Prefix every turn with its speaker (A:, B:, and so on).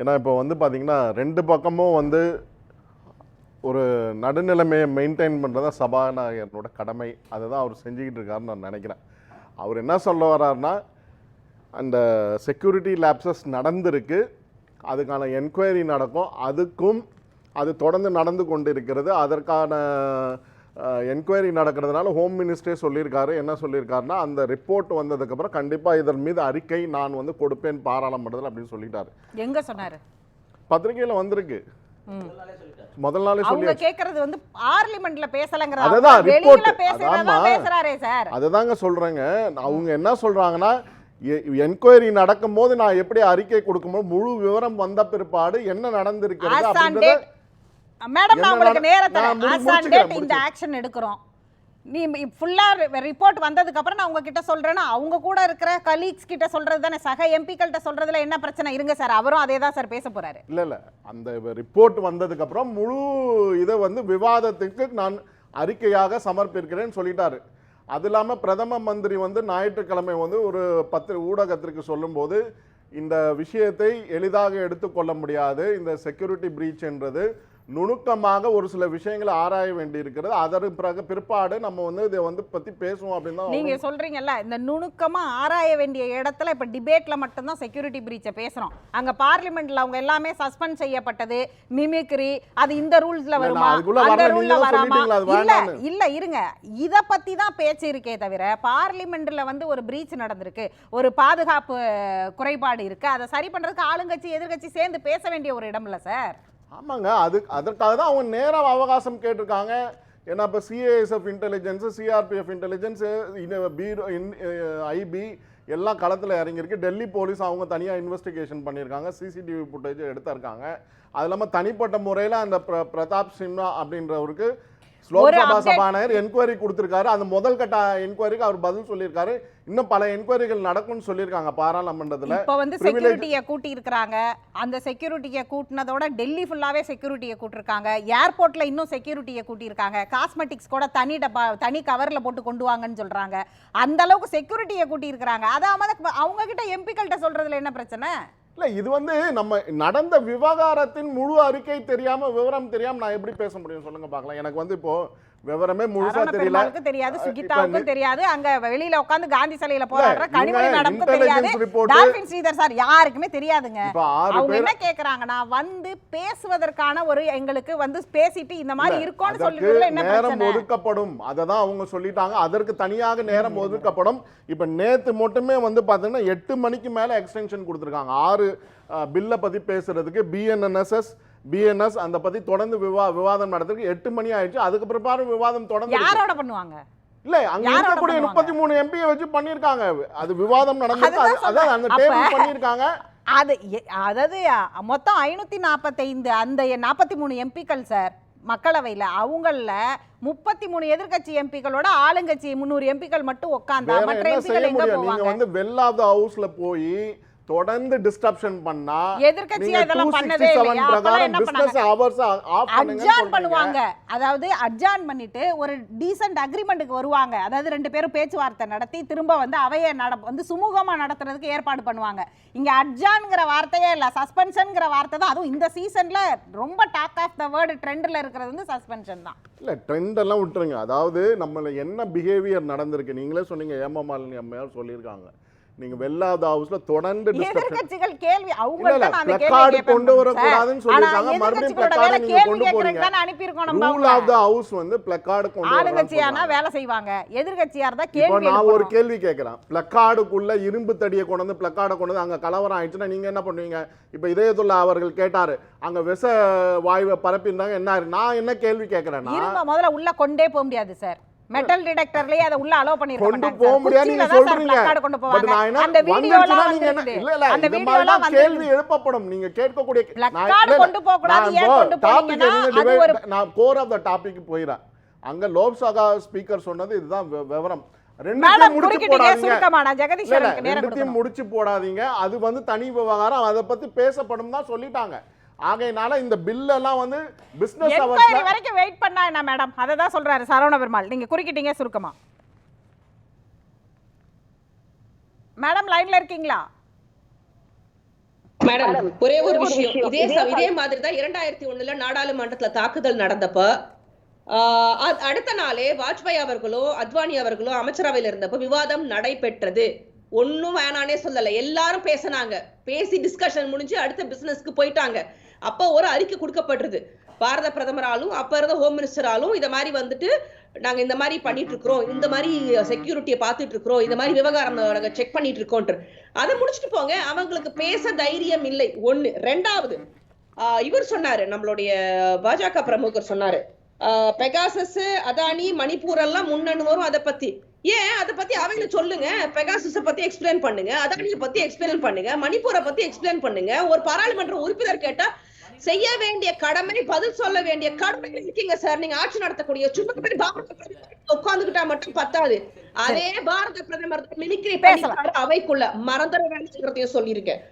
A: ஏன்னா இப்போ வந்து பார்த்திங்கன்னா ரெண்டு பக்கமும் வந்து ஒரு நடுநிலைமையை மெயின்டைன் பண்ணுறது சபாநாயகரோட கடமை. அதை தான் அவர் செஞ்சுக்கிட்டு இருக்காருன்னு நான் நினைக்கிறேன். அவர் என்ன சொல்ல வர்றாருன்னா அந்த செக்யூரிட்டி லேப்சஸ் நடந்திருக்கு. அதுக்கான என்கொயரி நடக்கும். அதுக்கும் அது தொடர்ந்து நடந்து கொண்டு இருக்கிறது அதற்கான என்கொயரி நடக்கிறதுனால ஹோம் மினிஸ்டரே சொல்லியிருக்காரு. என்ன சொல்லியிருக்காருன்னா அந்த ரிப்போர்ட் வந்ததுக்கப்புறம் கண்டிப்பாக இதன் மீது அறிக்கை நான் வந்து கொடுப்பேன் பாராளுமன்றத்தில் அப்படின்னு சொல்லிட்டாரு.
B: எங்க சொன்னாரு?
A: பத்திரிகையில் வந்திருக்கு. முதல் நாளே சொல்லி
B: கேக்குறது வந்து பார்லிமெண்ட்ல பேசலங்கிற
A: அதுதான்.
B: பேசுறதா
A: அதாம்மா.
B: பேசுறாரே சார்.
A: அதுதாங்க சொல்றேங்க. அவங்க என்ன சொல்றாங்கன்னா என்கொயரி நடக்கும்போது நான் எப்படி அறிக்கை கொடுக்கும்போது முழு விவரம் வந்த பிற்பாடு என்ன நடந்திருக்கிறது அப்படின்றத
B: மேடம் நான் உங்களுக்கு
A: நட-
B: நேரத்தை
A: நான் முடி-
B: ஆஸ் ஆன்
A: முடிச்சுக்கிறேன்,
B: டேட் இந்த ஆக்ஷன் எடுக்கிறோம். நீ ஃபுல்லா ரிப்போர்ட் வந்ததுக்கு அப்புறம் நான் உங்ககிட்ட சொல்றேன்னா அவங்க கூட இருக்கிற கலீக்ஸ் கிட்ட சொல்றது தானே? சக எம்பிக்கள்கிட்ட சொல்றதுல என்ன பிரச்சனை? இருங்க சார் அவரும் அதே தான் சார் பேச போறாரு.
A: இல்ல இல்ல. அந்த ரிப்போர்ட் வந்ததுக்கு அப்புறம் முழு இதை வந்து விவாதத்துக்கு நான் அறிக்கையாக சமர்ப்பிக்கிறேன்னு சொல்லிட்டாரு. அது இல்லாம பிரதம மந்திரி வந்து ஞாயிற்றுக்கிழமை வந்து ஒரு பத்து ஊடகத்திற்கு சொல்லும்போது இந்த விஷயத்தை எளிதாக எடுத்துக்கொள்ள முடியாது. இந்த செக்யூரிட்டி பிரீச் என்றது நுணுக்கமாக ஒரு சில விஷயங்களை ஆராய வேண்டி இருக்கிறது அதற்கு பிறகு பிற்பாடு நம்ம வந்து இதை வந்து பத்தி பேசுவோம் அப்படின்னு
B: நீங்க சொல்றீங்கல்ல இந்த நுணுக்கமா ஆராய வேண்டிய இடத்துல இப்ப டிபேட்ல மட்டும்தான் செக்யூரிட்டி பிரீச்சை பேசுறோம். அங்க பார்லிமெண்ட்ல அவங்க எல்லாமே சஸ்பெண்ட் செய்யப்பட்டது மிமிக்ரி அது இந்த ரூல்ஸ்ல வருமா? அந்த ரூல்ல வராமா? இல்ல. இல்ல இருங்க. இத பத்தி தான் பேச்சு இருக்கே தவிர பார்லிமெண்ட்ல வந்து ஒரு பிரீச் நடந்திருக்கு. ஒரு பாதுகாப்பு குறைபாடு இருக்கு. அதை சரி பண்றதுக்கு ஆளுங்கட்சி எதிர்க்கட்சி சேர்ந்து பேச வேண்டிய ஒரு இடம் இல்ல சார்.
A: ஆமாங்க அது அதற்காக தான் அவங்க நேரம் அவகாசம் கேட்டிருக்காங்க. ஏன்னா இப்போ CASF intelligence CRPF intelligence bureau IB எல்லாம் களத்தில் இறங்கியிருக்கு. டெல்லி போலீஸ் அவங்க தனியாக இன்வெஸ்டிகேஷன் பண்ணியிருக்காங்க. சிசிடிவி ஃபுட்டேஜ் எடுத்திருக்காங்க. அது இல்லாமல் தனிப்பட்ட முறையில் அந்த பிர- பிரதாப் சிம்னா அப்படின்றவருக்கு லோக்சபா சபாநாயகர் என்கொயரி கொடுத்திருக்காரு. அந்த முதல் கட்ட என்கொயரிக்கு அவர் பதில் சொல்லியிருக்காரு. இன்னும் பல என்கொயரிகள் நடக்கும்னு சொல்லியிருக்காங்க பாராளுமன்றத்தில்.
B: இப்ப வந்து செக்யூரிட்டியை கூட்டி இருக்காங்க அந்த செக்யூரிட்டியை கூட்டினதோட டெல்லி ஃபுல்லாவே செக்யூரிட்டியை கூட்டிருக்காங்க. ஏர்போர்ட்ல இன்னும் செக்யூரிட்டியை கூட்டியிருக்காங்க. காஸ்மெட்டிக்ஸ் கூட தனி டப்பா தனி கவர்ல போட்டு கொண்டு வாங்கன்னு சொல்றாங்க. அந்த அளவுக்கு செக்யூரிட்டியை கூட்டி இருக்காங்க அதாவது அவங்க கிட்ட எம்பிக்கள்கிட்ட சொல்றதுல என்ன பிரச்சனை?
A: இல்லை இது வந்து நம்ம நடந்த விவகாரத்தின் முழு அறிக்கை தெரியாமல் விவரம் தெரியாமல் நான் எப்படி பேச முடியும் சொல்லுங்கள் பார்க்கலாம். எனக்கு வந்து இப்போது விவரமே முழுசா தெரியல.
B: தெரியாது சுகிதாவுக்கும் தெரியாது. அங்க வெளியில உட்கார்ந்து காந்தி சிலையில போராடுற கனிமொழி மேடம்க்கும் தெரியாது. டால்பின் ஸ்ரீதர் சார் யாருக்குமே தெரியாதுங்க. அவங்க என்ன கேக்குறாங்கன்னா வந்து பேசுவதற்கான ஒரு எங்களுக்கு வந்து பேசிட்டு இந்த மாதிரி இருக்கும்னு சொல்லிட்டு என்ன
A: நேரம் ஒதுக்கப்படும். அதை தான் அவங்க சொல்லிட்டாங்க. அதற்கு தனியாக நேரம் ஒதுக்கப்படும். இப்ப நேத்து மட்டுமே வந்து பாத்தீங்கன்னா எட்டு மணிக்கு மேல எக்ஸ்டென்ஷன் கொடுத்துருக்காங்க. ஆறு பில்லை பத்தி பேசுறதுக்கு பிஎன்என்எஸ்எஸ் பிஎன்எஸ் அந்த பத்தி தொடர்ந்து விவா விவாதம் நடத்துறதுக்கு எட்டு மணி ஆயிடுச்சு. அதுக்கு பிற்பாடு விவாதம் தொடர்ந்து.
B: யாரோட பண்ணுவாங்க?
A: இல்ல அங்க இருக்கக்கூடிய? முப்பத்தி மூணு எம்பியை வச்சு பண்ணிருக்காங்க அது விவாதம் நடந்திருக்கு.
B: அதுதான்
A: அது- அதான் அந்த. டேபிள் பண்ணிருக்காங்க
B: அது அதாவது மொத்தம் ஐநூத்தி நாற்பத்தைந்து அந்த நாற்பத்தி மூணு எம்பிக்கள் சார் மக்களவையில அவங்கள முப்பத்தி மூணு எதிர்க்கட்சி எம்பிக்களோட ஆளுங்கட்சி முந்நூறு எம்பிக்கள் மட்டும் உட்கார்ந்தா
A: வேற
B: மற்ற எம்பிக்கள் எங்க போவாங்க?
A: வந்து வெல் ஆஃப் த ஹவுஸ்ல போய் தொடர்ந்து டிஸ்டர்ப்ஷன் பண்ணா
B: எதிர்க்கட்சியா இதெல்லாம் பண்ணவே இல்லையா? என்ன பண்ணாங்க?
A: ஹவர்ஸ் ஆஃப்
B: பண்ணுவாங்க. அதாவது அட்ஜான் பண்ணிட்டு ஒரு டீசன்ட் அக்ரிமெண்ட்டுக்கு வருவாங்க. அதாவது ரெண்டு பேரும் பேச்சுவார்த்தை நடத்தி திரும்ப வந்து அவையை நட வந்து சுமூகமா நடத்துறதுக்கு ஏற்பாடு பண்ணுவாங்க. இங்க அட்ஜான்ங்கிற வார்த்தையே இல்ல சஸ்பென்ஷன்ங்கிற வார்த்தை தான். அதுவும் இந்த சீசன்ல ரொம்ப டாக் ஆஃப் த வேர்டு ட்ரெண்ட்ல இருக்கிறது வந்து சஸ்பென்ஷன் தான்.
A: இல்ல ட்ரெண்ட் எல்லாம் விட்டுருங்க. அதாவது நம்மள என்ன பிஹேவியர் நடந்திருக்கு நீங்களே சொன்னீங்க ஏமா மாலினி அம்மையார் சொல்லியிருக்காங்க. நீங்க வெல் ஆஃப் த ஹவுஸ்ல தொடர்ந்து
B: எதிர்க்கட்சிகள் கேள்வி கேள்வி கேட்பேன்
A: கொண்டு. வரக்கூடாதுன்னு
B: ஆனா
A: சொல்லியிருக்காங்க. மறுபடியும்
B: வேலை
A: நீங்க கொண்டு போறீங்க.
B: நம்ம
A: ரூல்
B: அவங்கள.
A: ஆஃப் த ஹவுஸ் வந்து பிளக்கார்டு கொண்டு
B: ஆளுங்கட்சியானா வேலை செய்வாங்க எதிர்க்கட்சியா இருந்தா கேள்வி
A: நான் ஒரு. கேள்வி கேட்கிறேன் பிளக்கார்டுக்குள்ள இரும்பு தடியை கொண்டு வந்து பிளக்கார்டை கொண்டு வந்து அங்க கலவரம் ஆயிடுச்சுன்னா நீங்க என்ன பண்ணுவீங்க இப்போ இதயத்துள்ள அவர்கள் கேட்டாரு அங்க விஷ வாயுவை பரப்பியிருந்தாங்க என்ன நான் என்ன கேள்வி கேட்கிறேன்னா
B: இரும்ப முதல்ல உள்ள கொண்டே போக முடியாது சார் மெட்டல் டிடெக்டர்லயே அதை உள்ள அலோ பண்ணிருக்க மாட்டாங்க
A: போக. முடியாது நீங்க சொல்றீங்க.
B: கொண்டு போவாங்க. அந்த
A: இல்ல இல்ல
B: அந்த
A: தான் கேள்வி எழுப்பப்படும். நீங்க கேட்கக்கூடிய இல்ல,
B: கொண்டு போக கூடாது, ஏன் கொண்டு போறீங்கன்னா, அது ஒரு-
A: நான் கோர் ஆஃப் த டாபிக் போயிறேன். அங்க லோக்சபா ஸ்பீக்கர் சொன்னது இதுதான் விவரம். முடிச்சு போடாதீங்க. அது வந்து தனி விவகாரம். அதை பத்தி பேசப்படும் தான் சொல்லிட்டாங்க. ஆகையினால இந்த பில் எல்லாம் வந்து பிசினஸ்
B: என்கொயரி
A: அவர்ஸ்ல
B: வரைக்கும் வெயிட் பண்ணா என்ன மேடம் அதை தான் சொல்றாரு சரவண பெருமாள் நீங்க குறுக்கிட்டீங்க சுருக்கமா. மேடம் லைன்ல இருக்கீங்களா?
C: மேடம் ஒரே ஒரு விஷயம். இதே இதே மாதிரி தான் இரண்டாயிரத்தி ஒண்ணுல நாடாளுமன்றத்துல தாக்குதல் நடந்தப்ப அடுத்த நாளே வாஜ்பாய் அவர்களோ அத்வானி அவர்களோ அமைச்சரவையில இருந்தப்ப விவாதம் நடைபெற்றது. ஒண்ணும் வேணானே சொல்லல. எல்லாரும் பேசினாங்க. பேசி டிஸ்கஷன் முடிஞ்சு அடுத்த பிசினஸ்க்கு போயிட்டாங்க. அப்போ ஒரு அறிக்கை கொடுக்கப்படுறது. பாரத பிரதமராலும் அப்ப இருந்த ஹோம் மினிஸ்டராலும் இதை மாதிரி வந்துட்டு நாங்க இந்த மாதிரி பண்ணிட்டு இருக்கிறோம். இந்த மாதிரி செக்யூரிட்டியை பார்த்துட்டு இருக்கிறோம். இந்த மாதிரி விவகாரம் நாங்க செக் பண்ணிட்டு இருக்கோன்ற அதை முடிச்சுட்டு போங்க. அவங்களுக்கு பேச தைரியம் இல்லை. ஒண்ணு. ரெண்டாவது இவர் சொன்னாரு நம்மளுடைய பாஜக பிரமுகர் சொன்னாரு. பெகாசஸ் அதானி மணிப்பூர் எல்லாம் முன்னணு வரும். அதை பத்தி ஏன்? அதை பத்தி அவங்கள சொல்லுங்க. பெகாசஸ பத்தி எக்ஸ்பிளைன் பண்ணுங்க. அதானிய பத்தி எக்ஸ்பிளைன் பண்ணுங்க. மணிப்பூரை பத்தி எக்ஸ்பிளைன் பண்ணுங்க. ஒரு பாராளுமன்ற உறுப்பினர் கேட்டா செய்ய வேண்டிய கடமை பதில் சொல்ல வேண்டிய கடமை இருக்கீங்க சார். நீங்க ஆட்சி நடத்தக்கூடிய சும்மா போய் பாரத பிரதமர் உட்கார்ந்துகிட்டா மட்டும் பத்தாது. அதே பாரத பிரதமர்
B: பேசலாம்.
C: பேசலாம் அவைக்குள்ள மறந்துட வேண்டியதையும் சொல்லியிருக்கேன்.